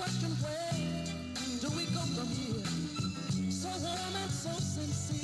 question where do we go from here? So warm and so sincere.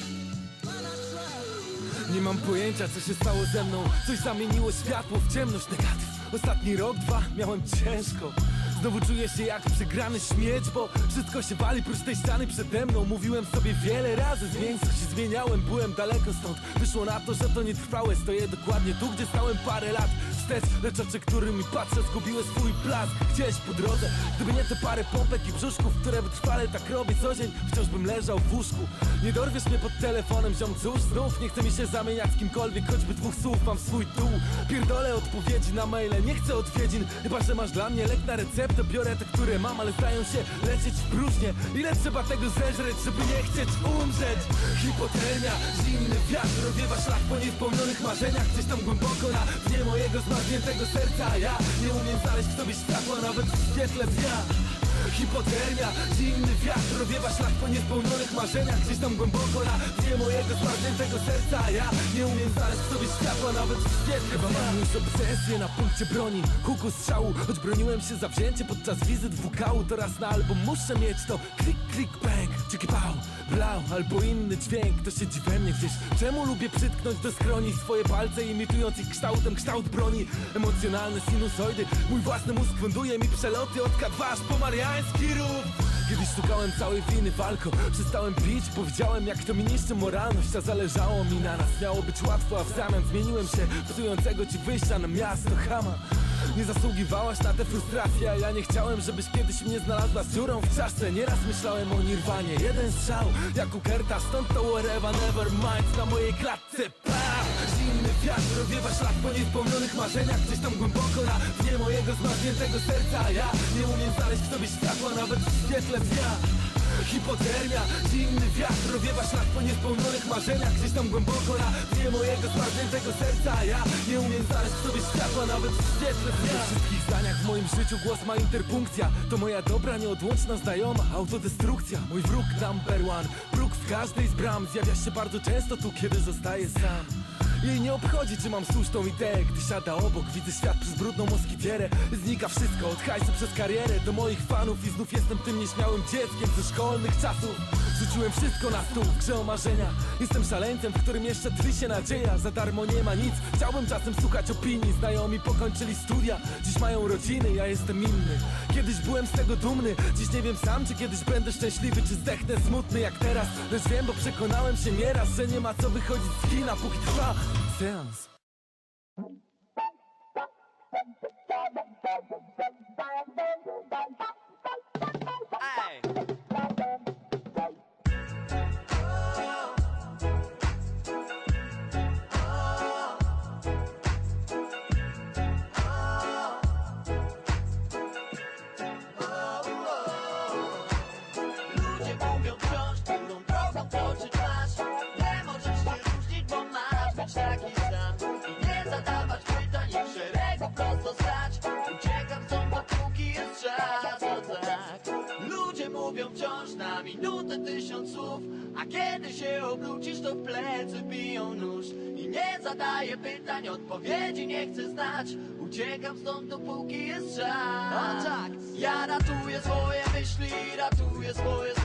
Nie mam pojęcia co się stało ze mną Coś zamieniło światło w ciemność negatyw Ostatni rok, dwa miałem ciężko Znowu czuję się jak przegrany śmieć Bo wszystko się wali prócz tej ściany przede mną. Mówiłem sobie wiele razy zmień co się zmieniałem Byłem daleko stąd. Wyszło na to, że to nietrwałe Stoję dokładnie tu, gdzie stałem parę lat. Wstecz Lecz oczy, którymi patrzę zgubiły swój blask. Gdzieś po drodze Gdyby nie te parę pompek i brzuszków Które wytrwale tak robię co dzień Wciąż bym leżał w łóżku. Nie dorwiesz mnie pod telefonem Ziom cóż znów nie chce mi się zamieniać z kimkolwiek Choćby dwóch słów mam swój dół. Pierdolę odpowiedzi na maile Nie chcę odwiedzin Chyba, że masz dla mnie lek na receptę Biorę te, które mam, ale zdają się lecieć w próżnię Ile trzeba tego zeżreć, żeby nie chcieć umrzeć? Hipotermia, zimny wiatr Rozwiewa szlak po niespełnionych marzeniach. Gdzieś tam głęboko na dnie mojego zmarzniętego serca. Ja nie umiem znaleźć w sobie światła Nawet w świetle dnia. Hipotermia, zimny wiatr Rozwiewa szlak po niespełnionych marzeniach Gdzieś tam głęboko na dnie mojego zmarzniętego serca. Ja nie umiem znaleźć w sobie światła Nawet w świetle Chyba mam już obsesję na punkcie broni. Huku strzału, choć broniłem się zawzięcie Podczas wizyt WK-u Teraz na album muszę mieć to Klik, klik, bang, ciki pał Blau, albo inny dźwięk. To siedzi we mnie gdzieś. Czemu lubię przytknąć do skroni Swoje palce imitując ich kształtem kształt broni? Emocjonalne sinusoidy. Mój własny mózg funduje mi przeloty Od K2 aż po mariański rów Kiedyś szukałem całej winy walką Przestałem pić, powiedziałem jak to mi niszczy moralność A zależało mi na nas, miało być łatwo A w zamian zmieniłem się. Psującego ci wyjścia na miasto chama. Nie zasługiwałaś na te frustracje, a ja nie chciałem, żebyś kiedyś mnie znalazła z dziurą w czaszce. Nieraz myślałem o nirwanie, jeden strzał jak u Kerta Stąd to whatever, never mind. Na mojej klatce niespełnionych marzeniach Gdzieś tam głęboko na dnie mojego zmarzniętego serca. Ja nie umiem znaleźć w sobie światła nawet w świetle dnia. Hipotermia, zimny wiatr rozwiewa szlak po niespełnionych marzeniach Gdzieś tam głęboko na dnie mojego zmarzniętego serca. Ja nie umiem znaleźć w sobie światła nawet w świetle dnia. We wszystkich zdaniach w moim życiu głos ma interpunkcja. To moja dobra, nieodłączna znajoma Autodestrukcja, mój wróg number one Próg w każdej z bram. Zjawia się bardzo często tu, kiedy zostaję sam jej nie obchodzi, czy mam słuszną ideę. Gdy siada obok, widzę świat przez brudną moskitierę. Znika wszystko, od hajsu przez karierę Do moich fanów. I znów jestem tym nieśmiałym dzieckiem Ze szkolnych czasów. Rzuciłem wszystko na stół grze o marzenia. Jestem szaleńcem, w którym jeszcze tli się nadzieja. Za darmo nie ma nic, chciałbym czasem słuchać opinii. Znajomi pokończyli studia, dziś mają rodziny, ja jestem inny. Kiedyś byłem z tego dumny, dziś nie wiem sam Czy kiedyś będę szczęśliwy, czy zdechnę smutny jak teraz. Lecz wiem, bo przekonałem się nieraz, że nie ma co wychodzić z kina Póki trwa Films. Tysiąc słów A kiedy się obrócisz, to w plecy biją nóż. I nie zadaję pytań, odpowiedzi nie chcę znać. Uciekam stąd, dopóki jest czas O tak. Ja ratuję swoje myśli, ratuję swoje